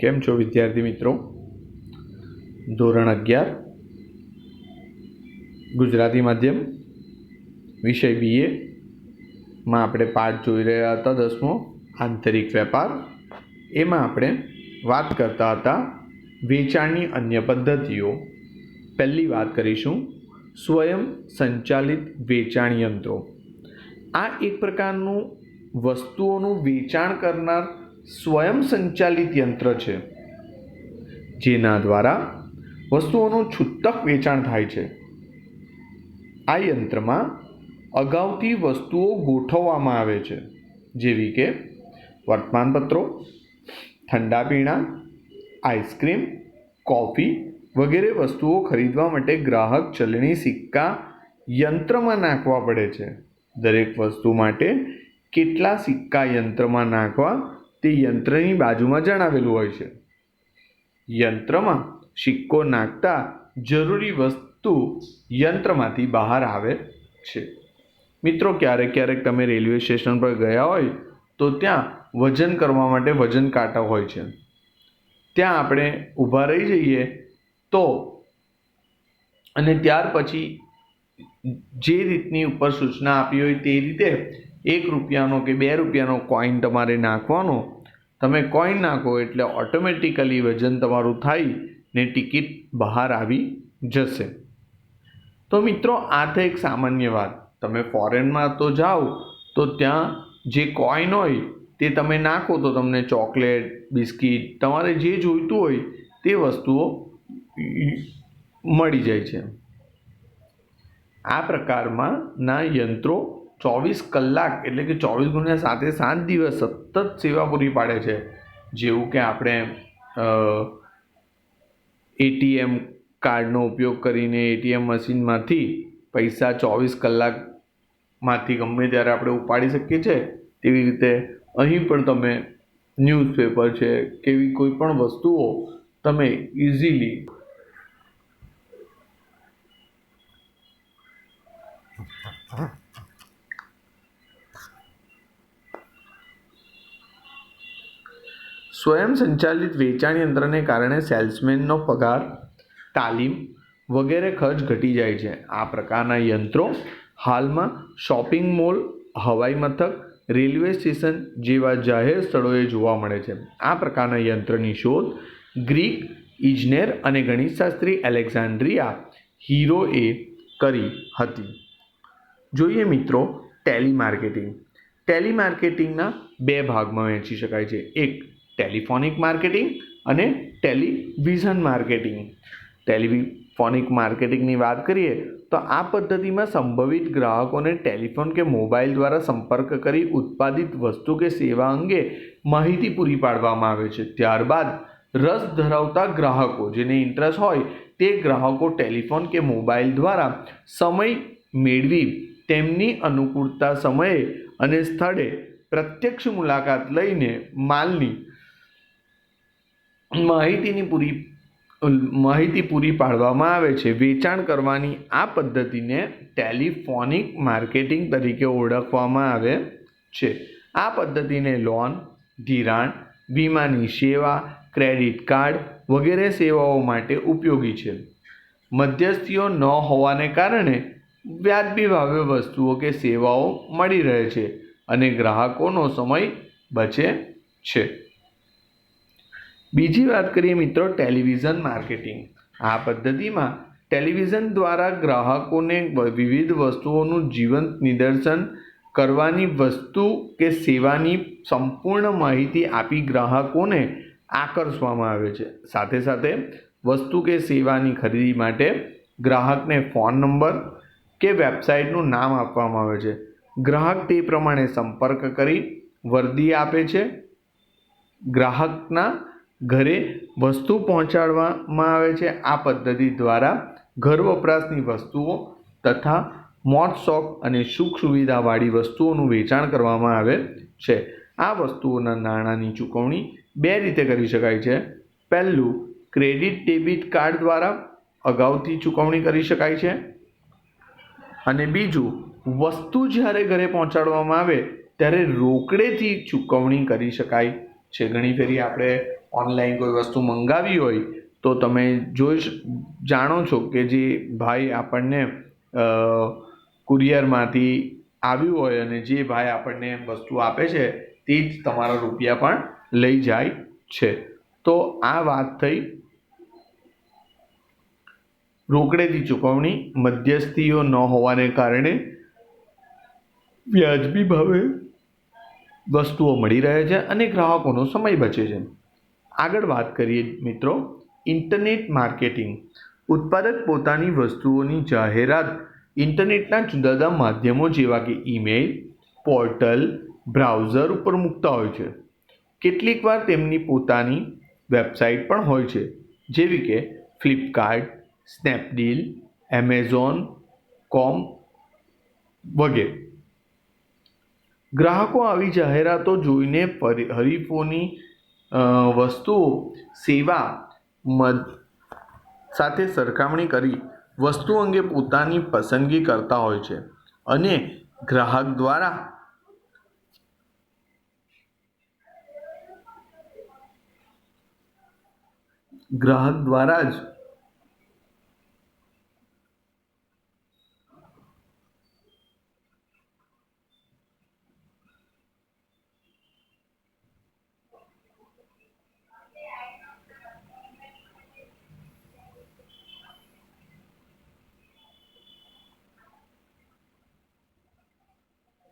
કેમ છો વિદ્યાર્થી મિત્રો? ધોરણ અગિયાર, ગુજરાતી માધ્યમ, વિષય બીએ માં આપણે પાઠ જોઈ રહ્યા હતા દસમો, આંતરિક વેપાર. એમાં આપણે વાત કરતા હતા વેચાણની અન્ય પદ્ધતિઓ. પહેલી વાત કરીશું, સ્વયં સંચાલિત વેચાણ યંત્રો. આ એક પ્રકારનું વસ્તુઓનું વેચાણ કરનાર સ્વયં સંચાલિત યંત્ર છે, જેના દ્વારા વસ્તુઓનું છૂટક વેચાણ થાય છે. આ યંત્રમાં અગાઉથી વસ્તુઓ ગોઠવવામાં આવે છે, જેવી કે વર્તમાનપત્રો ઠંડા પીણા આઈસ્ક્રીમ, કોફી વગેરે વસ્તુઓ ખરીદવા માટે ગ્રાહક ચલણી સિક્કા યંત્રમાં નાખવા પડે છે. દરેક વસ્તુ માટે કેટલા સિક્કા યંત્રમાં નાખવા તે યંત્રની બાજુમાં જણાવેલું હોય છે. યંત્રમાં સિક્કો નાખતા જરૂરી વસ્તુ યંત્રમાંથી બહાર આવે છે. મિત્રો, ક્યારેક ક્યારેક તમે રેલવે સ્ટેશન પર ગયા હોય તો ત્યાં વજન કરવા માટે વજન કાંટા હોય છે. ત્યાં આપણે ઊભા રહી જઈએ તો અને ત્યાર પછી જે રીતની ઉપર સૂચના આપી હોય તે રીતે એક રૂપિયાનો કે બે રૂપિયાનો કોઈન તમારે નાખવાનો. તમે કોઈન નાખો એટલે ઓટોમેટિકલી વજન તમારું થાય ને ટિકિટ બહાર આવી જશે. તો મિત્રો, આ થઈ એક સામાન્ય વાત. તમે ફોરેનમાં તો જાઓ, તો ત્યાં જે કોઈન હોય તે તમે નાખો તો તમને ચોકલેટ, બિસ્કિટ, તમારે જે જોઈતું હોય તે વસ્તુઓ મળી જાય છે. આ પ્રકારમાં ના યંત્રો ચોવીસ કલાક એટલે કે ચોવીસ ગુણ્યા સાતે સાત દિવસ સતત સેવા પૂરી પાડે છે. જેવું કે આપણે એટીએમ કાર્ડનો ઉપયોગ કરીને એટીએમ મશીનમાંથી પૈસા ચોવીસ કલાકમાંથી ગમે ત્યારે આપણે ઉપાડી શકીએ છીએ, તેવી રીતે અહીં પણ તમે ન્યૂઝપેપર છે, કેવી કોઈ પણ વસ્તુઓ તમે ઇઝીલી સ્વયં સંચાલિત વેચાણ યંત્રને કારણે સેલ્સમેનનો પગાર, તાલીમ વગેરે ખર્ચ ઘટી જાય છે. આ પ્રકારના યંત્રો હાલમાં શોપિંગ મોલ, હવાઈ મથક, રેલવે સ્ટેશન જેવા જાહેર સ્થળોએ જોવા મળે છે. આ પ્રકારના યંત્રની શોધ ગ્રીક ઇજનેર અને ગણિતશાસ્ત્રી એલેક્ઝાન્ડ્રિયા હીરોએ કરી હતી. જોઈએ મિત્રો ટેલી માર્કેટિંગ ટેલી માર્કેટિંગના બે ભાગમાં વહેંચી શકાય છે. એક ટેલિફોનિક માર્કેટિંગ અને ટેલિવિઝન માર્કેટિંગ. ટેલિફોનિક માર્કેટિંગની વાત કરીએ તો આ પદ્ધતિમાં સંભવિત ગ્રાહકોને ટેલિફોન કે મોબાઈલ દ્વારા સંપર્ક કરી ઉત્પાદિત વસ્તુ કે સેવા અંગે માહિતી પૂરી પાડવામાં આવે છે. ત્યારબાદ રસ ધરાવતા ગ્રાહકો જેને ઇન્ટરેસ્ટ હોય તે ગ્રાહકો ટેલિફોન કે મોબાઈલ દ્વારા સમય મેળવી તેમની અનુકૂળતા સમયે અને સ્થળે પ્રત્યક્ષ મુલાકાત લઈને માલની માહિતીની પૂરી, માહિતી પૂરી પાડવામાં આવે છે. વેચાણ કરવાની આ પદ્ધતિને ટેલિફોનિક માર્કેટિંગ તરીકે ઓળખવામાં આવે છે. આ પદ્ધતિને લોન, ધિરાણ, વીમાની સેવા, ક્રેડિટ કાર્ડ વગેરે સેવાઓ માટે ઉપયોગી છે. મધ્યસ્થીઓ ન હોવાને કારણે વ્યાજબી ભાવે વસ્તુઓ કે સેવાઓ મળી રહે છે અને ગ્રાહકોનો સમય બચે છે. બીજી વાત કરીએ મિત્રો ટેલિવિઝન માર્કેટિંગ. આ પદ્ધતિમાં ટેલિવિઝન દ્વારા ગ્રાહકોને વિવિધ વસ્તુઓનું જીવંત નિદર્શન કરવાની વસ્તુ કે સેવાની સંપૂર્ણ માહિતી આપી ગ્રાહકોને આકર્ષવામાં આવે છે. સાથે સાથે વસ્તુ કે સેવાની ખરીદી માટે ગ્રાહકને ફોન નંબર કે વેબસાઇટનું નામ આપવામાં આવે છે. ગ્રાહક તે પ્રમાણે સંપર્ક કરી વર્દી આપે છે. ગ્રાહકના ઘરે વસ્તુ પહોંચાડવામાં આવે છે. આ પદ્ધતિ દ્વારા ઘર વપરાશની વસ્તુઓ તથા મોટ શોખ અને સુખ સુવિધાવાળી વસ્તુઓનું વેચાણ કરવામાં આવે છે. આ વસ્તુઓના નાણાંની ચૂકવણી બે રીતે કરી શકાય છે. પહેલું, ક્રેડિટ ડેબિટ કાર્ડ દ્વારા અગાઉથી ચૂકવણી કરી શકાય છે. અને બીજું, વસ્તુ જ્યારે ઘરે પહોંચાડવામાં આવે ત્યારે રોકડેથી ચૂકવણી કરી શકાય છે. ઘણી ફેરી આપણે ઓનલાઈન કોઈ વસ્તુ મંગાવી હોય, તો તમે જોઈ જાણો છો કે જે ભાઈ આપણને કુરિયરમાંથી આવ્યું હોય અને જે ભાઈ આપણને વસ્તુ આપે છે, તે જ તમારા રૂપિયા પણ લઈ જાય છે. તો આ વાત થઈ રોકડેથી ચૂકવણી મધ્યસ્થીઓ ન હોવાને કારણે વ્યાજબી ભાવે વસ્તુઓ મળી રહે છે અને ગ્રાહકોનો સમય બચે છે. આગળ વાત કરીએ મિત્રો, ઇન્ટરનેટ માર્કેટિંગ. ઉત્પાદક પોતાની વસ્તુઓની જાહેરાત, ઇન્ટરનેટના જુદા જુદા માધ્યમો જેવા કે ઈમેલ, પોર્ટલ, બ્રાઉઝર ઉપર મૂકતા હોય છે. કેટલીક વાર તેમની પોતાની વેબસાઇટ પણ હોય છે, જેવી કે ફ્લિપકાર્ટ, સ્નેપડીલ, એમેઝોન, કોમ વગેરે. ગ્રાહકો આવી જાહેરાતો જોઈને હરીફોની વસ્તુઓ સેવા, મદ સાથે સરખામણી કરી વસ્તુ અંગે પોતાની પસંદગી કરતા હોય છે અને ગ્રાહક દ્વારા ગ્રાહક દ્વારા જ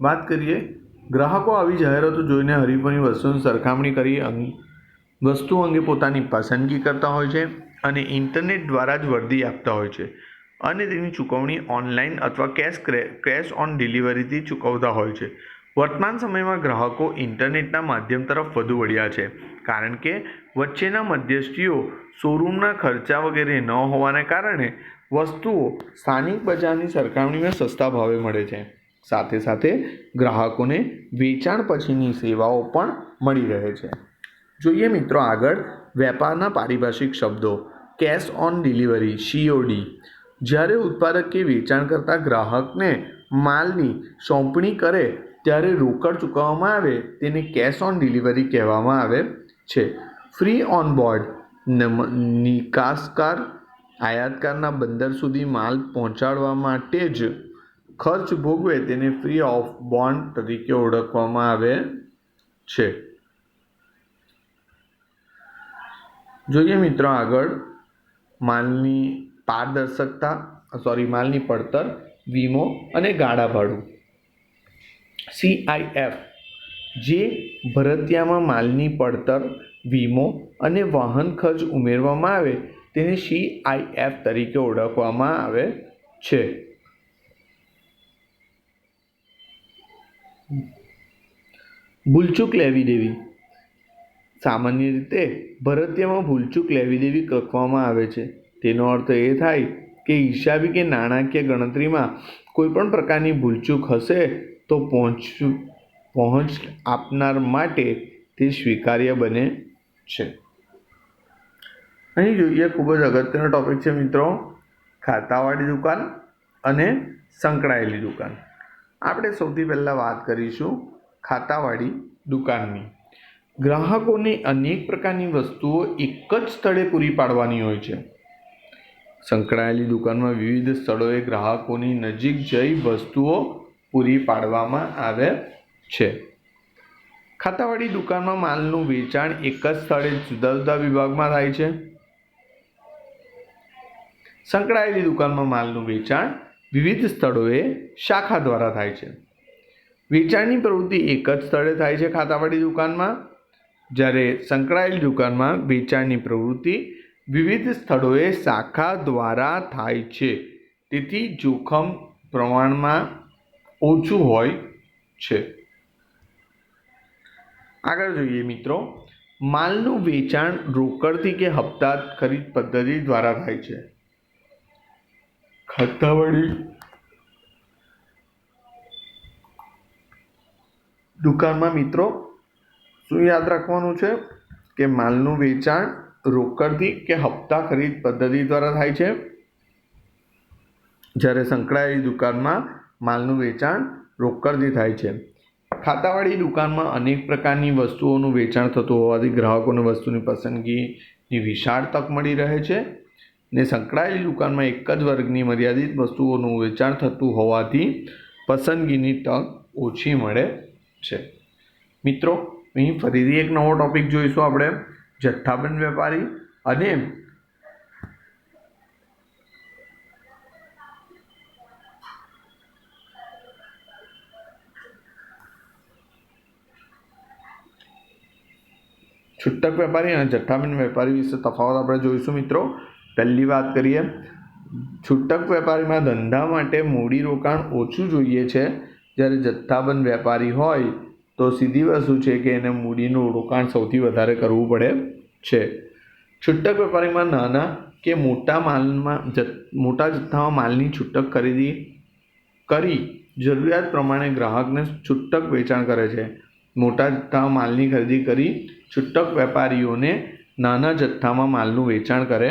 વાત કરીએ, ગ્રાહકો આવી જાહેરાતો જોઈને હરીફોની વસ્તુની સરખામણી કરી અંગ વસ્તુ અંગે પોતાની પસંદગી કરતા હોય છે અને ઇન્ટરનેટ દ્વારા જ વર્દી આપતા હોય છે અને તેની ચૂકવણી ઓનલાઈન અથવા કેશ કેશ ઓન ડિલિવરીથી ચૂકવતા હોય છે. વર્તમાન સમયમાં ગ્રાહકો ઇન્ટરનેટના માધ્યમ તરફ વધુ વળ્યા છે કારણ કે વચ્ચેના મધ્યસ્થીઓ શોરૂમના ખર્ચા વગેરે ન હોવાને કારણે વસ્તુઓ સ્થાનિક બજારની સરખામણીમાં સસ્તા ભાવે મળે છે. સાથે સાથે ગ્રાહકોને વેચાણ પછીની સેવાઓ પણ મળી રહે છે. જોઈએ મિત્રો આગળ વેપારના પારિભાષિક શબ્દો. કેશ ઓન ડિલિવરી સીઓડી જ્યારે ઉત્પાદક કે વેચાણ કરતા ગ્રાહકને માલની સોંપણી કરે ત્યારે રોકડ ચૂકવવામાં આવે તેને કેશ ઓન ડિલિવરી કહેવામાં આવે છે. ફ્રી ઓન બોર્ડ નિકાસકાર, આયાતકારના બંદર સુધી માલ પહોંચાડવા માટે જ ખર્ચ ભોગવે તેને ફ્રી ઓફ બોન્ડ તરીકે ઓળખવામાં આવે છે. જોઈએ મિત્રો આગળ, માલની પારદર્શકતા સોરી માલની પડતર, વીમો અને ગાળા ભાડું. સીઆઈએફ જે ભરતિયામાં માલની પડતર, વીમો અને વાહન ખર્ચ ઉમેરવામાં આવે, તેને સીઆઈએફ તરીકે ઓળખવામાં આવે છે. ભૂલચૂક લેવી દેવી. સામાન્ય રીતે ભરતીયમાં ભૂલચૂક લેવી દેવી કહેવામાં આવે છે. તેનો અર્થ એ થાય કે હિસાબી કે નાણાકીય ગણતરીમાં કોઈપણ પ્રકારની ભૂલચૂક હશે તો પહોંચ પહોંચ આપનાર માટે તે સ્વીકાર્ય બને છે. અહીં જોઈએ ખૂબ જ અગત્યનો ટોપિક છે મિત્રો, ખાતાવાળી દુકાન અને સંકળાયેલી દુકાન. આપણે સૌથી પહેલાં વાત કરીશું ખાતાવાળી દુકાનની. ગ્રાહકોને અનેક પ્રકારની વસ્તુઓ એક જ સ્થળે પૂરી પાડવાની હોય છે. સંકળાયેલી દુકાનમાં વિવિધ સ્થળોએ ગ્રાહકોની નજીક જઈ વસ્તુઓ પૂરી પાડવામાં આવે છે. ખાતાવાળી દુકાનમાં માલનું વેચાણ એક જ સ્થળે જુદા જુદા વિભાગમાં થાય છે. સંકળાયેલી દુકાનમાં માલનું વેચાણ વિવિધ સ્થળોએ શાખા દ્વારા થાય છે. વેચાણની પ્રવૃત્તિ એક જ સ્થળે થાય છે ખાતાવાળી દુકાનમાં. જ્યારે સંકળાયેલ દુકાનમાં વેચાણની પ્રવૃત્તિ વિવિધ સ્થળોએ શાખા દ્વારા થાય છે. તેથી જોખમ પ્રમાણમાં ઓછું હોય છે. આગળ જોઈએ મિત્રો, માલનું વેચાણ રોકડથી કે હપ્તા ખરીદ પદ્ધતિ દ્વારા થાય છે. ખાતાવાળી દુકાનમાં મિત્રો, શું યાદ રાખવાનું છે? કે માલનું વેચાણ રોકડથી કે હપ્તા ખરીદ પદ્ધતિ દ્વારા થાય છે? જ્યારે સંકળાયેલી દુકાનમાં માલનું વેચાણ રોકડથી થાય છે. ખાતાવાળી દુકાનમાં અનેક પ્રકારની વસ્તુઓનું વેચાણ થતું હોવાથી ગ્રાહકોને વસ્તુની પસંદગીની વિશાળ તક મળી રહે છે. ને સંકળાયેલી દુકાનમાં એક જ વર્ગની મર્યાદિત વસ્તુઓનું વેચાણ થતું હોવાથી પસંદગીની તક ઓછી મળે છે. મિત્રો, અહીં ફરીથી એક નવો ટોપિક જોઈશું આપણે, જથ્થાબંધ વેપારી અને છૂટક વેપારી અને જથ્થાબંધ વેપારી વિશે તફાવત આપણે જોઈશું મિત્રો. પહેલી વાત કરીએ, છૂટક વેપારીમાં ધંધા માટે મૂડી રોકાણ ઓછું જોઈએ છે. જ્યારે જથ્થાબંધ વેપારી હોય, તો સીધી વસ્તુ છે કે એને મૂડીનું રોકાણ સૌથી વધારે કરવું પડે છે. છૂટક વેપારીમાં નાના કે મોટા માલમાં મોટા જથ્થામાં માલની છૂટક ખરીદી કરી જરૂરિયાત પ્રમાણે ગ્રાહકને છૂટક વેચાણ કરે છે. મોટા જથ્થામાં માલની ખરીદી કરી છૂટક વેપારીઓને નાના જથ્થામાં માલનું વેચાણ કરે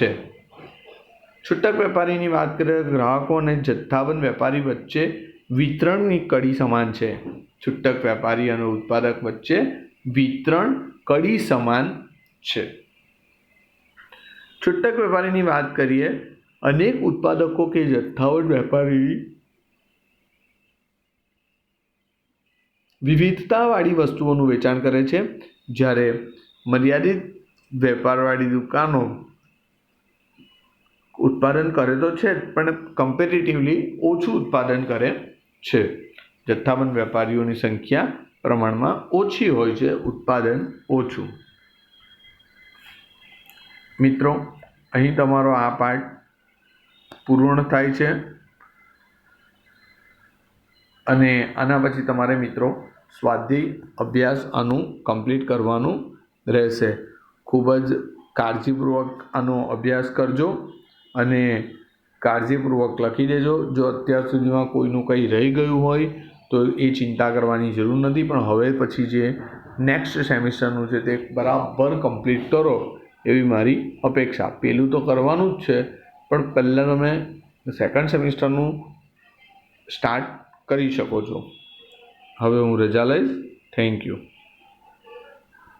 છે. છૂટક વેપારીની વાત કરીએ તો ગ્રાહકો અને જથ્થાબંધ વેપારી વચ્ચે વિતરણની કડી સમાન છે. છૂટક વેપારી અને ઉત્પાદક વચ્ચે વિતરણ કડી સમાન છે. છૂટક વેપારીની વાત કરીએ, અનેક ઉત્પાદકો કે જથ્થાબંધ વેપારી વિવિધતાવાળી વસ્તુઓનું વેચાણ કરે છે. જ્યારે મર્યાદિત વેપારવાળી દુકાનો ઉત્પાદન કરે તો છે પણ કમ્પેરેટિવલી ઓછું ઉત્પાદન કરે છે. જથ્થાબંધ વેપારીઓની સંખ્યા પ્રમાણમાં ઓછી હોય છે, ઉત્પાદન ઓછું. મિત્રો, અહીં તમારો આ પાઠ પૂર્ણ થાય છે. અને આના પછી તમારે મિત્રો સ્વાધ્યાય અભ્યાસ આનું કમ્પ્લીટ કરવાનું રહેશે. ખૂબ જ કાળજીપૂર્વક આનો અભ્યાસ કરજો. અને કાળજીપૂર્વક લખી દેજો. જો અત્યાર સુધીમાં કોઈનું કંઈ રહી ગયું હોય, તો એ ચિંતા કરવાની જરૂર નથી. પણ હવે પછી જે નેક્સ્ટ સેમિસ્ટરનું છે તે બરાબર કમ્પ્લીટ કરો એવી મારી અપેક્ષા. પહેલું તો કરવાનું જ છે, પણ પહેલાં તમે સેકન્ડ સેમિસ્ટરનું સ્ટાર્ટ કરી શકો છો. હવે હું રજા લઈશ. Thank you